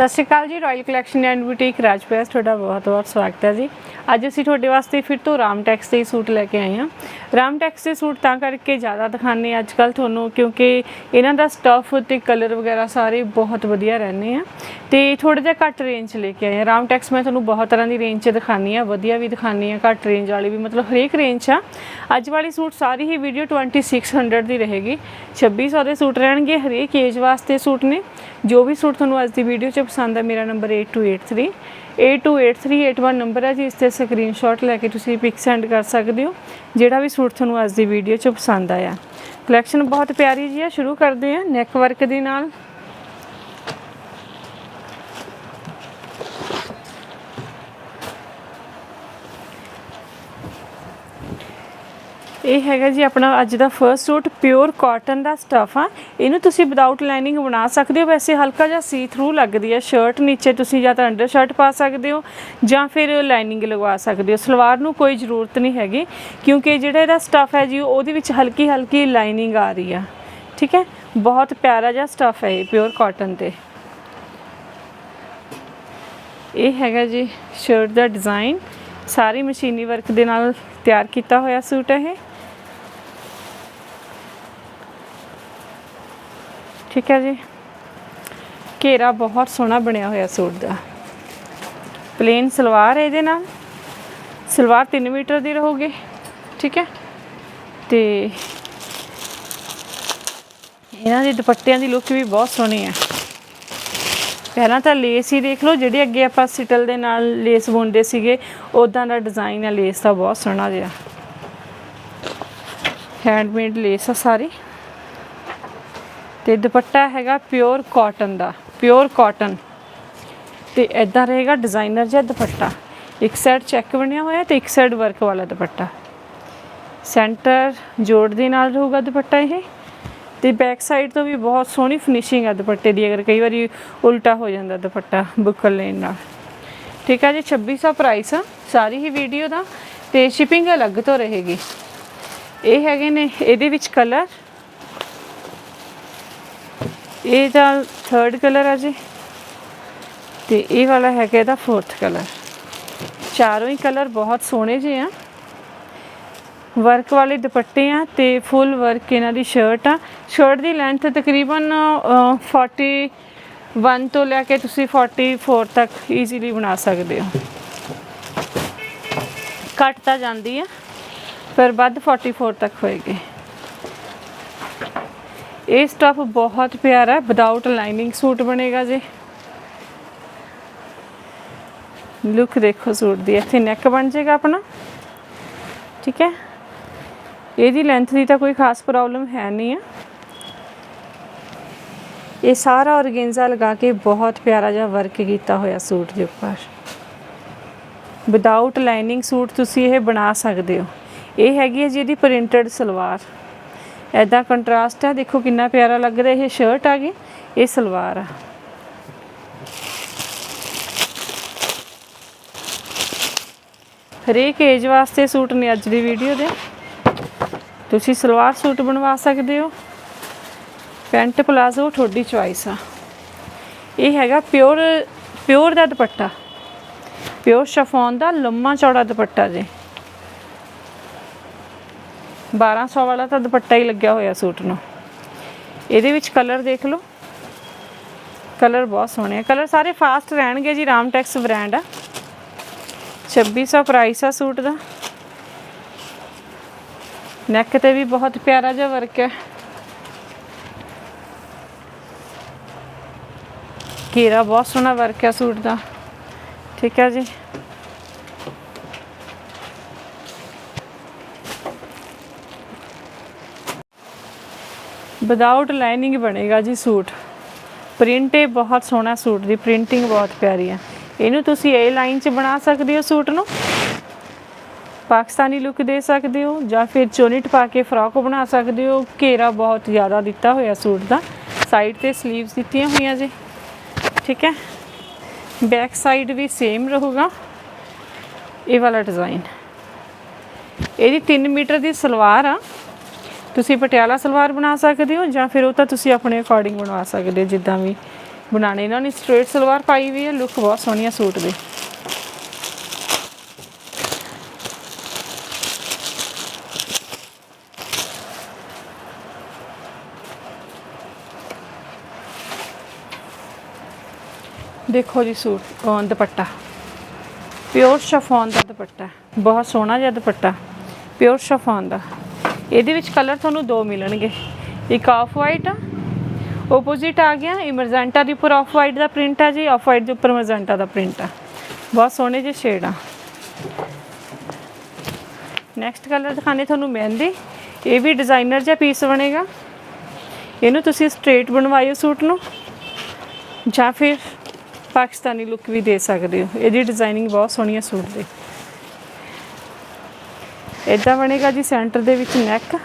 ਸਤਿ ਸ਼੍ਰੀ ਅਕਾਲ ਜੀ royal collection and boutique Rajpas ਤੁਹਾਡਾ ਬਹੁਤ ਬਹੁਤ ਸਵਾਗਤ ਹੈ ਜੀ। ਅੱਜ ਅਸੀਂ ਤੁਹਾਡੇ ਵਾਸਤੇ ਫਿਰ ਤੋਂ ਰਾਮ ਟੈਕਸ ਦੇ ਸੂਟ ਲੈ ਕੇ ਆਏ ਹਾਂ। ਰਾਮ ਟੈਕਸ ਦੇ ਸੂਟ ਤਾਂ ਕਰਕੇ ਜ਼ਿਆਦਾ ਦਿਖਾਣੇ ਅੱਜ ਕੱਲ ਤੁਹਾਨੂੰ, ਕਿਉਂਕਿ ਇਹਨਾਂ ਦਾ ਸਟਫ ਤੇ ਕਲਰ ਵਗੈਰਾ ਸਾਰੇ ਬਹੁਤ ਵਧੀਆ ਰਹਿੰਦੇ ਆ। ਤੇ ਥੋੜਾ ਜਿਹਾ ਘੱਟ ਰੇਂਜ 'ਚ ਲੈ ਕੇ ਆਏ ਹਾਂ। ਰਾਮਟੈਕਸ ਮੈਂ ਤੁਹਾਨੂੰ ਬਹੁਤ ਤਰ੍ਹਾਂ ਦੀ ਰੇਂਜ 'ਚ ਦਿਖਾਣੀ ਆ ਵਧੀਆ ਵੀ ਦਿਖਾਣੀ ਆ ਘੱਟ ਰੇਂਜ ਵਾਲੀ ਵੀ, ਮਤਲਬ ਹਰੇਕ ਰੇਂਜ 'ਚ ਆ। ਅੱਜ ਵਾਲੀ ਸੂਟ ਸਾਰੀ ਹੀ ਵੀਡੀਓ 2600 ਦੀ ਰਹੇਗੀ। 2600 ਦੇ ਸੂਟ ਰਹਿਣਗੇ ਹਰੇਕ ਏਜ ਵਾਸਤੇ ਸੂਟ ਨੇ। ਜੋ ਵੀ ਸੂਟ ਤੁਹਾਨੂੰ ਅੱਜ ਦੀ ਵੀਡੀਓ 'ਚ ਪਸੰਦ ਹੈ, ਮੇਰਾ ਨੰਬਰ 8283 828381 ਨੰਬਰ ਹੈ ਜੀ, ਇਸ ਤੇ ਸਕਰੀਨਸ਼ਾਟ ਲੈ ਕੇ ਤੁਸੀਂ ਪਿਕ ਸੈਂਡ ਕਰ ਸਕਦੇ ਹੋ, ਜਿਹੜਾ ਵੀ ਸੂਟ ਤੁਹਾਨੂੰ ਅੱਜ ਦੀ ਵੀਡੀਓ 'ਚ ਪਸੰਦ ਆਇਆ। ਕਲੈਕਸ਼ਨ ਬਹੁਤ ਪਿਆਰੀ ਜੀ ਹੈ, ਸ਼ੁਰੂ ਕਰਦੇ ਹਾਂ ਨੈਕ ਵਰਕ ਦੇ ਨਾਲ। ਇਹ ਹੈਗਾ ਜੀ ਆਪਣਾ ਅੱਜ ਦਾ ਫਰਸਟ ਸੂਟ ਪਿਓਰ ਕਾਟਨ ਦਾ ਸਟਫ ਆ। ਇਹਨੂੰ ਤੁਸੀਂ ਵਿਦਆਊਟ ਲਾਈਨਿੰਗ ਬਣਾ ਸਕਦੇ ਹੋ। ਵੈਸੇ ਹਲਕਾ ਜਿਹਾ ਸੀ ਥਰੂ ਲੱਗਦੀ ਹੈ ਸ਼ਰਟ ਨੀਚੇ ਤੁਸੀਂ ਜਾਂ ਤਾਂ ਅੰਡਰ ਸ਼ਰਟ ਪਾ ਸਕਦੇ ਹੋ, ਜਾਂ ਫਿਰ ਲਾਈਨਿੰਗ ਲਗਵਾ ਸਕਦੇ ਹੋ। ਸਲਵਾਰ ਨੂੰ ਕੋਈ ਜ਼ਰੂਰਤ ਨਹੀਂ ਹੈਗੀ, ਕਿਉਂਕਿ ਜਿਹੜਾ ਇਹਦਾ ਸਟਫ ਹੈ ਜੀ, ਉਹਦੇ ਵਿੱਚ ਹਲਕੀ ਹਲਕੀ ਲਾਈਨਿੰਗ ਆ ਰਹੀ ਆ। ਠੀਕ ਹੈ? ਬਹੁਤ ਪਿਆਰਾ ਜਿਹਾ ਸਟਫ ਹੈ ਇਹ ਪਿਓਰ ਕਾਟਨ ਤੇ। ਇਹ ਹੈਗਾ ਜੀ ਸ਼ਰਟ ਦਾ ਡਿਜ਼ਾਈਨ ਸਾਰੀ ਮਸ਼ੀਨੀ ਵਰਕ ਦੇ ਨਾਲ ਤਿਆਰ ਕੀਤਾ ਹੋਇਆ ਸੂਟ ਹੈ ਇਹ। ਠੀਕ ਹੈ ਜੀ। ਘੇਰਾ ਬਹੁਤ ਸੋਹਣਾ ਬਣਿਆ ਹੋਇਆ ਸੂਟ ਦਾ। ਪਲੇਨ ਸਲਵਾਰ ਹੈ ਇਹਦੇ ਨਾਲ। ਸਲਵਾਰ 3 ਮੀਟਰ ਦੀ ਰਹੂਗੀ। ਠੀਕ ਹੈ। ਤੇ ਇਹਨਾਂ ਦੇ ਦੁਪੱਟਿਆਂ ਦੀ ਲੁੱਕ ਵੀ ਬਹੁਤ ਸੋਹਣੀ ਹੈ। ਪਹਿਲਾਂ ਤਾਂ ਲੇਸ ਹੀ ਦੇਖ ਲਓ, ਜਿਹੜੇ ਅੱਗੇ ਆਪਾਂ ਸਿਟਲ ਦੇ ਨਾਲ ਲੇਸ ਬੁਣਦੇ ਸੀਗੇ ਉਦਾਂ ਦਾ ਡਿਜ਼ਾਈਨ ਹੈ ਲੇਸ ਦਾ ਬਹੁਤ ਸੋਹਣਾ ਜਿਹਾ। ਹੈਂਡਮੇਡ ਲੇਸ ਆ ਸਾਰੀ। ਤੇ ਦੁਪੱਟਾ ਹੈਗਾ ਪਿਓਰ ਕਾਟਨ ਦਾ ਪਿਓਰ ਕਾਟਨ ਤੇ ਇਦਾਂ ਰਹੇਗਾ ਡਿਜ਼ਾਈਨਰ ਜਿਹਾ ਦੁਪੱਟਾ। ਇੱਕ ਸਾਈਡ ਚੈੱਕ ਬਣਿਆ ਹੋਇਆ ਤੇ ਇੱਕ ਸਾਈਡ ਵਰਕ ਵਾਲਾ ਦੁਪੱਟਾ। ਸੈਂਟਰ ਜੋੜ ਦੇ ਨਾਲ ਰਹੂਗਾ ਦੁਪੱਟਾ ਇਹ। ਤੇ ਬੈਕ ਸਾਈਡ ਤੋਂ ਵੀ ਬਹੁਤ ਸੋਹਣੀ ਫਿਨਿਸ਼ਿੰਗ ਆ ਦੁਪੱਟੇ ਦੀ, ਅਗਰ ਕਈ ਵਾਰੀ ਉਲਟਾ ਹੋ ਜਾਂਦਾ ਦੁਪੱਟਾ ਬੁੱਕਲ ਲੈਣ ਨਾਲ। ਠੀਕ ਆ ਜੀ 2600 ਪ੍ਰਾਈਸ ਆ, ਸਾਰੀ ਹੀ ਵੀਡੀਓ ਦਾ। ਤੇ ਸ਼ਿਪਿੰਗ ਅਲੱਗ ਤੋਂ ਰਹੇਗੀ। ਇਹ ਹੈਗੇ ਨੇ, ਇਹਦੇ ਵਿੱਚ ਕਲਰ ਇਹ ਤਾਂ ਥਰਡ ਕਲਰ ਆ ਜੀ। ਤੇ ਇਹ ਵਾਲਾ ਹੈਗਾ ਇਹਦਾ ਫੋਰਥ ਕਲਰ ਚਾਰੋਂ ਹੀ ਕਲਰ ਬਹੁਤ ਸੋਹਣੇ ਜਿਹੇ ਆ। ਵਰਕ ਵਾਲੇ ਦੁਪੱਟੇ ਆ ਤੇ ਫੁੱਲ ਵਰਕ ਇਹਨਾਂ ਦੀ ਸ਼ਰਟ ਆ। ਸ਼ਰਟ ਦੀ ਲੈਂਥ ਤਕਰੀਬਨ ਅ, 41 ਤੋਂ ਲੈ ਕੇ ਤੁਸੀਂ 44 ਤੱਕ ਈਜ਼ੀਲੀ ਬਣਾ ਸਕਦੇ ਹੋ। ਕੱਟ ਤਾਂ ਜਾਂਦੀ ਆ ਪਰ ਵੱਧ 44 ਤੱਕ ਹੋਏਗੀ। ਇਹ ਸਟਫ ਬਹੁਤ ਪਿਆਰਾ ਹੈ ਵਿਦਆਊਟ ਲਾਈਨਿੰਗ ਸੂਟ ਬਣੇਗਾ ਜੀ। ਲੁੱਕ ਦੇਖੋ ਸੂਟ ਦੀ, ਇੱਥੇ ਨੈਕ ਬਣ ਜਾਏਗਾ ਆਪਣਾ। ਠੀਕ ਹੈ? ਇਹਦੀ ਲੈਂਥ ਦੀ ਤਾਂ ਕੋਈ ਖਾਸ ਪ੍ਰੋਬਲਮ ਹੈ ਨਹੀਂ ਆ। ਇਹ ਸਾਰਾ ਔਰਗੇਂਜ਼ਾ ਲਗਾ ਕੇ ਬਹੁਤ ਪਿਆਰਾ ਜਿਹਾ ਵਰਕ ਕੀਤਾ ਹੋਇਆ ਸੂਟ ਦੇ ਉੱਪਰ। ਵਿਦਆਊਟ ਲਾਈਨਿੰਗ ਸੂਟ ਤੁਸੀਂ ਇਹ ਬਣਾ ਸਕਦੇ ਹੋ। ਇਹ ਹੈਗੀ ਹੈ ਜੀ ਇਹਦੀ ਪ੍ਰਿੰਟਡ ਸਲਵਾਰ। ਐਦਾਂ ਕੰਟਰਾਸਟ ਆ, ਦੇਖੋ ਕਿੰਨਾ ਪਿਆਰਾ ਲੱਗ ਰਿਹਾ, ਇਹ ਸ਼ਰਟ ਆ ਗਈ, ਇਹ ਸਲਵਾਰ ਆ। ਹਰੇਕ ਏਜ ਵਾਸਤੇ ਸੂਟ ਨੇ ਅੱਜ ਦੀ ਵੀਡੀਓ ਦੇ। ਤੁਸੀਂ ਸਲਵਾਰ ਸੂਟ ਬਣਵਾ ਸਕਦੇ ਹੋ। ਪੈਂਟ ਪਲਾਜ਼ੋ ਤੁਹਾਡੀ ਚੁਆਇਸ ਆ। ਇਹ ਹੈਗਾ ਪਿਓਰ ਪਿਓਰ ਦਾ ਦੁਪੱਟਾ। ਪਿਓਰ ਸ਼ਫੋਨ ਦਾ ਲੰਮਾ ਚੌੜਾ ਦੁਪੱਟਾ ਜੀ। 1200 ਵਾਲਾ ਤਾਂ ਦੁਪੱਟਾ ਹੀ ਲੱਗਿਆ ਹੋਇਆ ਸੂਟ ਨੂੰ। ਇਹਦੇ ਵਿੱਚ ਕਲਰ ਦੇਖ ਲਓ। ਕਲਰ ਬਹੁਤ ਸੋਹਣੇ ਆ। ਕਲਰ ਸਾਰੇ ਫਾਸਟ ਰਹਿਣਗੇ ਜੀ ਰਾਮਟੈਕਸ ਬ੍ਰਾਂਡ ਆ। 2600 ਪ੍ਰਾਈਸ ਆ ਸੂਟ ਦਾ। ਨੈਕ ਤੇ ਵੀ ਬਹੁਤ ਪਿਆਰਾ ਜਿਹਾ ਵਰਕ ਹੈ ਘੇਰਾ ਬਹੁਤ ਸੋਹਣਾ ਵਰਕ ਹੈ ਸੂਟ ਦਾ। ਠੀਕ ਹੈ ਜੀ। ਵਿਦਆਊਟ ਲਾਈਨਿੰਗ ਬਣੇਗਾ ਜੀ ਸੂਟ। ਪ੍ਰਿੰਟ ਇਹ ਬਹੁਤ ਸੋਹਣਾ ਸੂਟ ਦੀ ਪ੍ਰਿੰਟਿੰਗ ਬਹੁਤ ਪਿਆਰੀ ਹੈ। ਇਹਨੂੰ ਤੁਸੀਂ ਇਹ ਲਾਈਨ 'ਚ ਬਣਾ ਸਕਦੇ ਹੋ ਸੂਟ ਨੂੰ। ਪਾਕਿਸਤਾਨੀ ਲੁੱਕ ਦੇ ਸਕਦੇ ਹੋ ਜਾਂ ਫਿਰ ਚੋਨਿਟ ਪਾ ਕੇ ਫਰਾਕ ਬਣਾ ਸਕਦੇ ਹੋ। ਘੇਰਾ ਬਹੁਤ ਜ਼ਿਆਦਾ ਦਿੱਤਾ ਹੋਇਆ ਸੂਟ ਦਾ। ਸਾਈਡ ਤੇ 슬ੀਵਸ ਦਿੱਤੀਆਂ ਹੋਈਆਂ ਜੀ। ਠੀਕ ਹੈ? ਬੈਕ ਸਾਈਡ ਵੀ ਸੇਮ ਰਹੂਗਾ। ਇਹ ਵਾਲਾ ਡਿਜ਼ਾਈਨ ਇਹਦੀ 3 ਮੀਟਰ ਦੀ ਸਲਵਾਰ ਆ। ਤੁਸੀਂ ਪਟਿਆਲਾ ਸਲਵਾਰ ਬਣਾ ਸਕਦੇ ਹੋ ਜਾਂ ਫਿਰ ਉਹ ਤਾਂ ਤੁਸੀਂ ਆਪਣੇ ਅਕੋਰਡਿੰਗ ਬਣਵਾ ਸਕਦੇ ਹੋ, ਜਿੱਦਾਂ ਵੀ ਬਣਾਣੇ ਇਹਨਾਂ ਨੇ ਸਟ੍ਰੇਟ ਸਲਵਾਰ ਪਾਈ ਵੀ ਹੈ ਲੁੱਕ ਬਹੁਤ ਸੋਹਣੀ ਹੈ ਸੂਟ ਦੀ। ਦੇਖੋ ਜੀ ਸੂਟ, ਅਹ ਦੁਪੱਟਾ। ਪਿਓਰ ਸ਼ਫੋਨ ਦਾ ਦੁਪੱਟਾ। ਬਹੁਤ ਸੋਹਣਾ ਜਿਹਾ ਦੁਪੱਟਾ। ਪਿਓਰ ਸ਼ਫੋਨ ਦਾ। ਇਹਦੇ ਵਿੱਚ ਕਲਰ ਤੁਹਾਨੂੰ ਦੋ ਮਿਲਣਗੇ। ਇੱਕ ਆਫ ਵਾਈਟ ਆ ਆਪੋਜ਼ਿਟ ਆ ਗਿਆ, ਇਹ ਮਰਜੈਂਟਾ ਦੇ ਉੱਪਰ ਆਫ ਵਾਈਟ ਦਾ ਪ੍ਰਿੰਟ ਆ ਜੀ ਆਫ ਵਾਈਟ ਦੇ ਉੱਪਰ ਮਰਜੈਂਟਾ ਦਾ ਪ੍ਰਿੰਟ ਆ। ਬਹੁਤ ਸੋਹਣੇ ਜਿਹੇ ਸ਼ੇਡ ਆ। ਨੈਕਸਟ ਕਲਰ ਦਿਖਾਣੇ ਤੁਹਾਨੂੰ ਮਹਿੰਦੀ, ਇਹ ਵੀ ਡਿਜ਼ਾਈਨਰ ਜਿਹਾ ਪੀਸ ਬਣੇਗਾ। ਇਹਨੂੰ ਤੁਸੀਂ ਸਟ੍ਰੇਟ ਬਣਵਾਇਓ ਸੂਟ ਨੂੰ, ਜਾਂ ਫਿਰ ਪਾਕਿਸਤਾਨੀ ਲੁੱਕ ਵੀ ਦੇ ਸਕਦੇ ਹੋ। ਇਹਦੀ ਡਿਜ਼ਾਈਨਿੰਗ ਬਹੁਤ ਸੋਹਣੀ ਹੈ ਸੂਟ ਦੀ। ਇਦਾਂ ਬਣੇਗਾ ਜੀ ਸੈਂਟਰ ਦੇ ਵਿੱਚ ਨੈਕ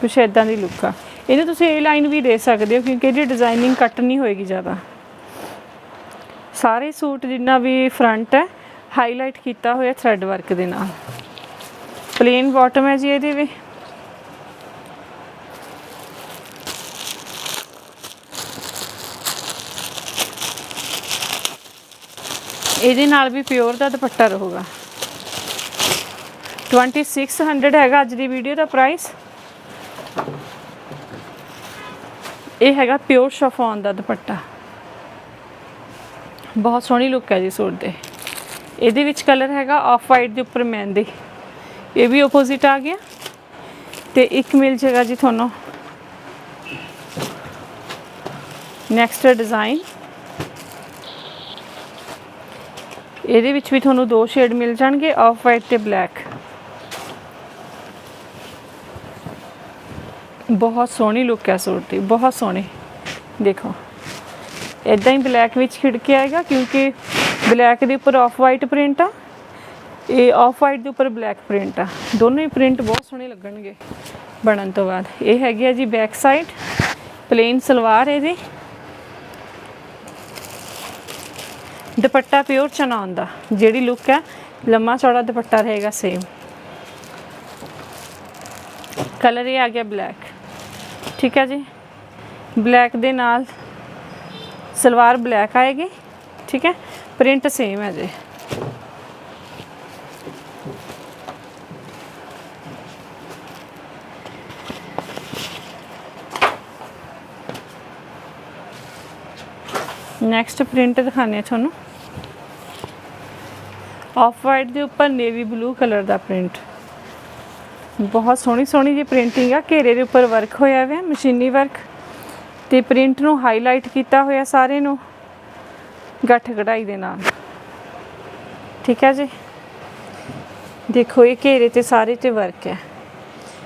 ਕੁਛ ਇਦਾਂ ਦੀ ਲੁੱਕ ਆ। ਇਹਨੂੰ ਤੁਸੀਂ ਇਹ ਲਾਈਨ ਵੀ ਦੇ ਸਕਦੇ ਹੋ ਕਿਉਂਕਿ ਇਹਦੀ ਡਿਜ਼ਾਈਨਿੰਗ ਕੱਟ ਨਹੀਂ ਹੋਏਗੀ ਜ਼ਿਆਦਾ। ਸਾਰੇ ਸੂਟ ਜਿੰਨਾ ਵੀ ਫਰੰਟ ਹੈ ਹਾਈਲਾਈਟ ਕੀਤਾ ਹੋਇਆ ਥ੍ਰੈਡ ਵਰਕ ਦੇ ਨਾਲ। ਪਲੇਨ ਬਾਟਮ ਹੈ ਜੀ ਇਹਦੇ ਵੀ। ਇਹਦੇ ਨਾਲ ਵੀ ਪਿਓਰ ਦਾ ਦੁਪੱਟਾ ਰਹੂਗਾ। 2600 ਹੈਗਾ ਅੱਜ ਦੀ ਵੀਡੀਓ ਦਾ ਪ੍ਰਾਈਸ ਇਹ ਹੈਗਾ ਪਿਓਰ ਸ਼ਫੋਨ ਦਾ ਦੁਪੱਟਾ। ਬਹੁਤ ਸੋਹਣੀ ਲੁੱਕ ਹੈ ਜੀ ਸੂਟ ਦੇ। ਇਹਦੇ ਵਿੱਚ ਕਲਰ ਹੈਗਾ ਆਫ ਵਾਈਟ ਦੇ ਉੱਪਰ ਮਹਿੰਦੀ। ਇਹ ਵੀ ਆਪੋਜ਼ਿਟ ਆ ਗਿਆ। ਤੇ ਇੱਕ ਮਿਲ ਜੇਗਾ ਜੀ ਤੁਹਾਨੂੰ। ਨੈਕਸਟ ਡਿਜ਼ਾਈਨ ਇਹਦੇ ਵਿੱਚ ਵੀ ਤੁਹਾਨੂੰ ਦੋ ਸ਼ੇਡ ਮਿਲ ਜਾਣਗੇ ਆਫ ਵਾਈਟ ਤੇ ਬਲੈਕ ਬਹੁਤ ਸੋਹਣੀ ਲੁੱਕ ਹੈ ਸੂਟ ਦੀ, ਬਹੁਤ ਸੋਹਣੀ। ਦੇਖੋ ਇਦਾਂ ਹੀ ਬਲੈਕ ਵਿੱਚ ਖਿੜ ਕੇ ਆਏਗਾ ਕਿਉਂਕਿ ਬਲੈਕ ਦੇ ਉੱਪਰ ਆਫ ਵਾਈਟ ਪ੍ਰਿੰਟ ਆ ਇਹ ਆਫ ਵਾਈਟ ਦੇ ਉੱਪਰ ਬਲੈਕ ਪ੍ਰਿੰਟ ਆ। ਦੋਨੋਂ ਹੀ ਪ੍ਰਿੰਟ ਬਹੁਤ ਸੋਹਣੇ ਲੱਗਣਗੇ ਬਣਨ ਤੋਂ ਬਾਅਦ। ਇਹ ਹੈਗੀ ਆ ਜੀ ਬੈਕ ਸਾਈਡ ਪਲੇਨ ਸਲਵਾਰ ਇਹਦੀ। ਦੁਪੱਟਾ ਪਿਓਰ ਚਨਾ ਦਾ, ਜਿਹੜੀ ਲੁੱਕ ਹੈ ਲੰਮਾ ਚੌੜਾ ਦੁਪੱਟਾ ਰਹੇਗਾ ਸੇਮ ਕਲਰ ਇਹ ਆ ਗਿਆ ਬਲੈਕ ਠੀਕ ਹੈ ਜੀ। ਬਲੈਕ ਦੇ ਨਾਲ ਸਲਵਾਰ ਬਲੈਕ ਆਏਗੀ, ਠੀਕ ਹੈ। ਪ੍ਰਿੰਟ ਸੇਮ ਹੈ ਜੀ। ਨੈਕਸਟ ਪ੍ਰਿੰਟ ਦਿਖਾਣੇ ਤੁਹਾਨੂੰ। ਆਫ ਵਾਈਟ ਦੇ ਉੱਪਰ ਨੇਵੀ ਬਲੂ ਕਲਰ ਦਾ ਪ੍ਰਿੰਟ ਬਹੁਤ ਸੋਹਣੀ ਸੋਹਣੀ ਜਿਹੀ ਪ੍ਰਿੰਟਿੰਗ ਆ, ਘੇਰੇ ਦੇ ਉੱਪਰ ਵਰਕ ਹੋਇਆ ਹੋਇਆ ਮਸ਼ੀਨੀ ਵਰਕ ਤੇ ਪ੍ਰਿੰਟ ਨੂੰ ਹਾਈਲਾਈਟ ਕੀਤਾ ਹੋਇਆ ਸਾਰੇ ਨੂੰ, ਗੱਠ ਕਢਾਈ ਦੇ ਨਾਲ। ਠੀਕ ਹੈ ਜੀ? ਦੇਖੋ, ਇਹ ਘੇਰੇ ਤੇ ਸਾਰੇ ਤੇ ਵਰਕ ਹੈ।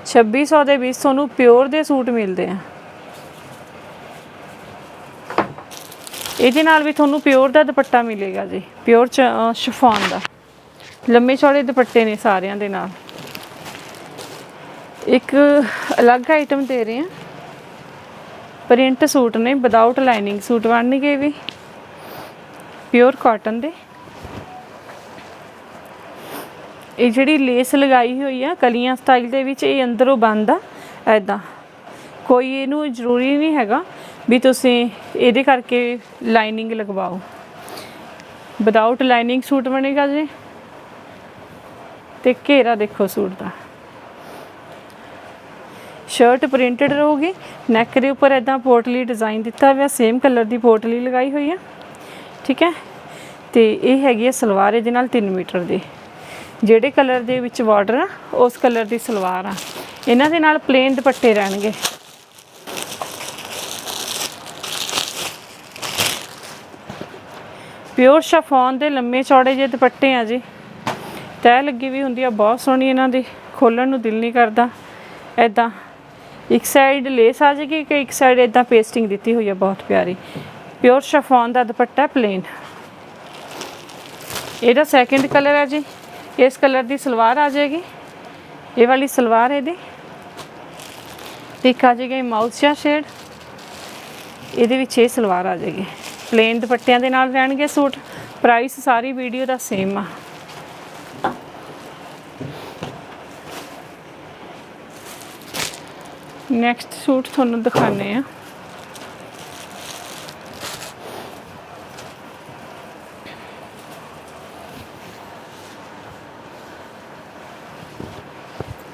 2600 ਦੇ ਵਿੱਚ ਤੁਹਾਨੂੰ ਪਿਓਰ ਦੇ ਸੂਟ ਮਿਲਦੇ ਆ। ਇਹਦੇ ਨਾਲ ਵੀ ਤੁਹਾਨੂੰ ਪਿਓਰ ਦਾ ਦੁਪੱਟਾ ਮਿਲੇਗਾ ਜੀ ਪਿਓਰ ਸ਼ਿਫੋਨ ਦਾ। ਲੰਮੇ ਚੌੜੇ ਦੁਪੱਟੇ ਨੇ ਸਾਰਿਆਂ ਦੇ ਨਾਲ। ਇੱਕ ਅਲੱਗ ਆਈਟਮ ਦੇ ਰਹੇ ਹਾਂ। ਪ੍ਰਿੰਟ ਸੂਟ ਨੇ ਵਿਦਆਊਟ ਲਾਈਨਿੰਗ ਸੂਟ ਬਣਨਗੇ ਵੀ। ਪਿਓਰ ਕਾਟਨ ਦੇ। ਇਹ ਜਿਹੜੀ ਲੇਸ ਲਗਾਈ ਹੋਈ ਆ, ਕਲੀਆਂ ਸਟਾਈਲ ਦੇ ਵਿੱਚ, ਇਹ ਅੰਦਰੋਂ ਬੰਦ ਆ ਐਦਾਂ ਕੋਈ ਇਹਨੂੰ ਜ਼ਰੂਰੀ ਨਹੀਂ ਹੈਗਾ ਵੀ ਤੁਸੀਂ ਇਹਦੇ ਕਰਕੇ ਲਾਈਨਿੰਗ ਲਗਵਾਓ। ਵਿਦਆਊਟ ਲਾਈਨਿੰਗ ਸੂਟ ਬਣੇਗਾ ਜੀ। ਤੇ ਘੇਰਾ ਦੇਖੋ ਸੂਟ ਦਾ। ਸ਼ਰਟ ਪ੍ਰਿੰਟਡ ਰਹੂਗੀ। ਨੈਕ ਦੇ ਉੱਪਰ ਇਦਾਂ ਪੋਟਲੀ ਡਿਜ਼ਾਈਨ ਦਿੱਤਾ ਹੋਇਆ ਸੇਮ ਕਲਰ ਦੀ ਪੋਟਲੀ ਲਗਾਈ ਹੋਈ ਹੈ ਠੀਕ ਹੈ? ਤੇ ਇਹ ਹੈਗੀ ਹੈ ਸਲਵਾਰ, ਇਹਦੇ ਨਾਲ 3 ਮੀਟਰ ਦੀ। ਜਿਹੜੇ ਕਲਰ ਦੇ ਵਿੱਚ ਬਾਰਡਰ ਆ, ਉਸ ਕਲਰ ਦੀ ਸਲਵਾਰ ਆ। ਇਹਨਾਂ ਦੇ ਨਾਲ ਪਲੇਨ ਦੁਪੱਟੇ ਰਹਿਣਗੇ। ਪਿਓਰ ਸ਼ਫੋਨ ਦੇ ਲੰਮੇ ਚੌੜੇ ਜਿਹੇ ਦੁਪੱਟੇ ਆ ਜੀ। ਤੈ ਲੱਗੀ ਵੀ ਹੁੰਦੀ ਆ, ਬਹੁਤ ਸੋਹਣੀ ਇਹਨਾਂ ਦੀ। ਖੋਲਣ ਨੂੰ ਦਿਲ ਨਹੀਂ ਕਰਦਾ। ਐਦਾਂ ਇੱਕ ਸਾਈਡ ਲੇਸ ਆ ਜਾਏਗੀ ਕਿ ਇੱਕ ਸਾਈਡ ਐਦਾਂ ਪੇਸਟਿੰਗ ਦਿੱਤੀ ਹੋਈ ਆ, ਬਹੁਤ ਪਿਆਰੀ। ਪਿਓਰ ਸ਼ਫੋਨ ਦਾ ਦੁਪੱਟਾ ਪਲੇਨ ਇਹਦਾ ਸੈਕਿੰਡ ਕਲਰ ਹੈ ਜੀ। ਇਸ ਕਲਰ ਦੀ ਸਲਵਾਰ ਆ ਜਾਏਗੀ ਇਹ ਵਾਲੀ ਸਲਵਾਰ ਇਹਦੀ। ਇੱਕ ਆ ਜਾਏਗਾ ਮਾਊਸ ਸ਼ੇਡ ਇਹਦੇ ਵਿੱਚ ਇਹ ਸਲਵਾਰ ਆ ਜਾਏਗੀ ਪਲੇਨ ਦੁਪੱਟਿਆਂ ਦੇ ਨਾਲ ਰਹਿਣਗੇ ਸੂਟ। ਪ੍ਰਾਈਸ ਸਾਰੀ ਵੀਡੀਓ ਦਾ ਸੇਮ ਆ। ਨੈਕਸਟ ਸੂਟ ਤੁਹਾਨੂੰ ਦਿਖਾਣੇ ਆ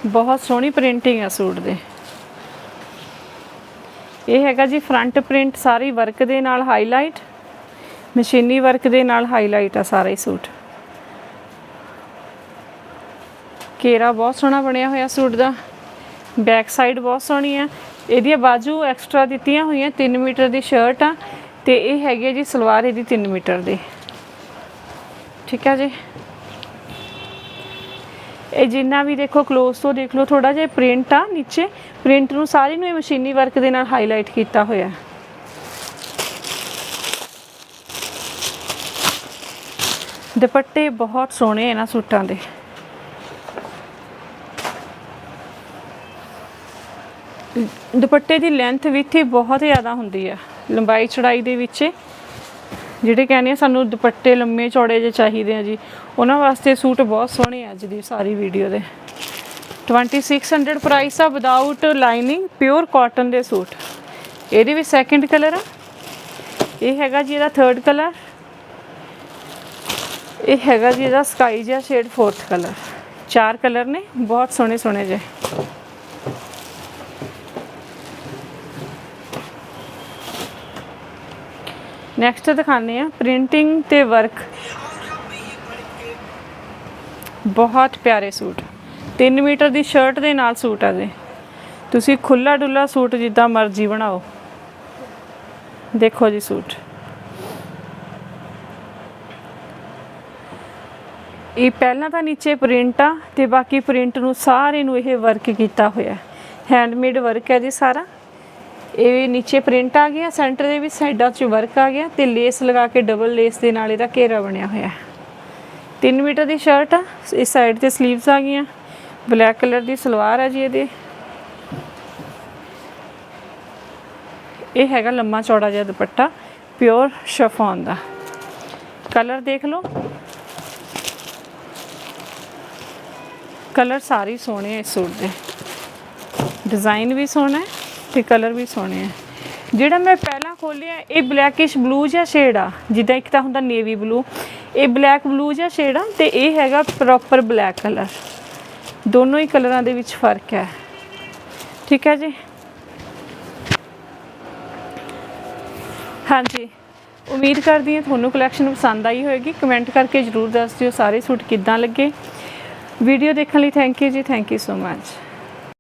ਬਹੁਤ ਸੋਹਣੀ ਪ੍ਰਿੰਟਿੰਗ ਆ ਸੂਟ ਦੇ। ਇਹ ਹੈਗਾ ਜੀ ਫਰੰਟ ਪ੍ਰਿੰਟ ਸਾਰੀ ਵਰਕ ਦੇ ਨਾਲ ਹਾਈਲਾਈਟ ਮਸ਼ੀਨੀ ਵਰਕ ਦੇ ਨਾਲ ਹਾਈਲਾਈਟ ਆ ਸਾਰੇ ਸੂਟ। ਕੇਰਾ ਬਹੁਤ ਸੋਹਣਾ ਬਣਿਆ ਹੋਇਆ ਸੂਟ ਦਾ। ਬੈਕ ਸਾਈਡ ਬਹੁਤ ਸੋਹਣੀ ਆ। ਇਹਦੀਆਂ ਬਾਜੂ ਐਕਸਟਰਾ ਦਿੱਤੀਆਂ ਹੋਈਆਂ 3 ਮੀਟਰ ਦੀ ਸ਼ਰਟ ਆ ਤੇ ਇਹ ਹੈਗੀ ਜੀ ਸਲਵਾਰ ਇਹਦੀ 3 ਮੀਟਰ ਦੀ। ਠੀਕ ਹੈ ਜੀ। ਇਹ ਜਿੰਨਾ ਵੀ ਦੇਖੋ ক্লোਜ਼ ਤੋਂ ਦੇਖ ਲਓ ਥੋੜਾ ਜਿਹਾ ਪ੍ਰਿੰਟ ਆ ਨੀਚੇ। ਪ੍ਰਿੰਟ ਨੂੰ ਸਾਰੀ ਨੂੰ ਇਹ ਮਸ਼ੀਨੀ ਵਰਕ ਦੇ ਨਾਲ ਹਾਈਲਾਈਟ ਕੀਤਾ ਹੋਇਆ। ਦੁਪੱਟੇ ਬਹੁਤ ਸੋਹਣੇ ਇਹਨਾਂ ਸੂਟਾਂ ਦੇ। ਦੁਪੱਟੇ ਦੀ ਲੈਂਥ ਵੀ ਇੱਥੇ ਬਹੁਤ ਜ਼ਿਆਦਾ ਹੁੰਦੀ ਆ। ਲੰਬਾਈ ਚੜਾਈ ਦੇ ਵਿੱਚ ਜਿਹੜੇ ਕਹਿੰਦੇ ਆ, ਸਾਨੂੰ ਦੁਪੱਟੇ ਲੰਮੇ ਚੌੜੇ ਜੇ ਚਾਹੀਦੇ ਆ ਜੀ, ਉਹਨਾਂ ਵਾਸਤੇ ਸੂਟ ਬਹੁਤ ਸੋਹਣੇ ਆ ਅੱਜ ਦੀ ਸਾਰੀ ਵੀਡੀਓ ਦੇ। 2600 ਪ੍ਰਾਈਸ ਆ ਵਿਦਆਊਟ ਲਾਈਨਿੰਗ ਪਿਓਰ ਕਾਟਨ ਦੇ ਸੂਟ। ਇਹਦੇ ਵੀ ਸੈਕਿੰਡ ਕਲਰ ਆ। ਇਹ ਹੈਗਾ ਜੀ ਇਹਦਾ ਥਰਡ ਕਲਰ ਇਹ ਹੈਗਾ ਜੀ ਇਹਦਾ ਸਕਾਈ ਜਿਹਾ ਸ਼ੇਡ ਫੋਰਥ ਕਲਰ ਚਾਰ ਕਲਰ ਨੇ, ਬਹੁਤ ਸੋਹਣੇ ਸੋਹਣੇ ਜੇ। ਨੈਕਸਟ ਦਿਖਾਉਂਦੇ ਆ ਪ੍ਰਿੰਟਿੰਗ ਤੇ ਵਰਕ ਬਹੁਤ ਪਿਆਰੇ ਸੂਟ। 3 ਮੀਟਰ ਦੀ ਸ਼ਰਟ ਦੇ ਨਾਲ ਸੂਟ ਆ ਜੀ। ਤੁਸੀਂ ਖੁੱਲਾ ਡੁੱਲਾ ਸੂਟ ਜਿੱਦਾਂ ਮਰਜ਼ੀ ਬਣਾਓ। ਦੇਖੋ ਜੀ ਸੂਟ। ਇਹ ਪਹਿਲਾਂ ਤਾਂ ਨੀਚੇ ਪ੍ਰਿੰਟ ਆ ਤੇ ਬਾਕੀ ਪ੍ਰਿੰਟ ਨੂੰ ਸਾਰੇ ਨੂੰ ਇਹ ਵਰਕ ਕੀਤਾ ਹੋਇਆ। ਹੈਂਡਮੇਡ ਵਰਕ ਹੈ ਜੀ ਸਾਰਾ। ਇਹ ਨੀਚੇ ਪ੍ਰਿੰਟ ਆ ਗਿਆ, ਸੈਂਟਰ ਦੇ ਵਿੱਚ ਸਾਈਡਾਂ 'ਚ ਵਰਕ ਆ ਗਿਆ ਤੇ ਲੇਸ ਲਗਾ ਕੇ ਡਬਲ ਲੇਸ ਦੇ ਨਾਲ ਇਹਦਾ ਘੇਰਾ ਬਣਿਆ ਹੋਇਆ ਹੈ। 3 ਮੀਟਰ ਦੀ ਸ਼ਰਟ ਆ, ਇਸ ਸਾਈਡ ਤੇ 슬ੀਵਸ ਆ ਗਈਆਂ ਬਲੈਕ ਕਲਰ ਦੀ ਸਲਵਾਰ ਆ ਜੀ ਇਹਦੇ। ਇਹ ਹੈਗਾ ਲੰਮਾ ਚੌੜਾ ਜਿਹਾ ਦੁਪੱਟਾ ਪਿਓਰ ਸ਼ਫੋਨ ਦਾ। ਕਲਰ ਦੇਖ ਲਓ। ਕਲਰ ਸਾਰੇ ਸੋਹਣੇ ਆ ਇਸ ਸੂਟ ਦੇ। ਡਿਜ਼ਾਈਨ ਵੀ ਸੋਹਣਾ ਹੈ। ਤੇ ਕਲਰ ਵੀ ਸੋਹਣੇ ਆ। ਜਿਹੜਾ ਮੈਂ ਪਹਿਲਾਂ ਖੋਲਿਆ ਇਹ ਬਲੈਕਿਸ਼ ਬਲੂ ਜਿਹਾ ਸ਼ੇਡ ਆ। ਜਿੱਦਾਂ ਇੱਕ ਤਾਂ ਹੁੰਦਾ ਨੇਵੀ ਬਲੂ। ਇਹ ਬਲੈਕ ਬਲੂ ਜਿਹਾ ਸ਼ੇਡ ਆ ਤੇ ਇਹ ਹੈਗਾ ਪ੍ਰੋਪਰ ਬਲੈਕ ਕਲਰ ਦੋਨੋਂ ਹੀ ਕਲਰਾਂ ਦੇ ਵਿੱਚ ਫ਼ਰਕ ਹੈ। ਠੀਕ ਹੈ ਜੀ? ਹਾਂਜੀ। ਉਮੀਦ ਕਰਦੀ ਹਾਂ ਤੁਹਾਨੂੰ ਕਲੈਕਸ਼ਨ ਪਸੰਦ ਆਈ ਹੋਵੇਗੀ ਕਮੈਂਟ ਕਰਕੇ ਜਰੂਰ ਦੱਸ ਦਿਓ ਸਾਰੇ ਸੂਟ ਕਿੱਦਾਂ ਲੱਗੇ। ਵੀਡੀਓ ਦੇਖਣ ਲਈ ਥੈਂਕ ਯੂ ਜੀ। Thank you so much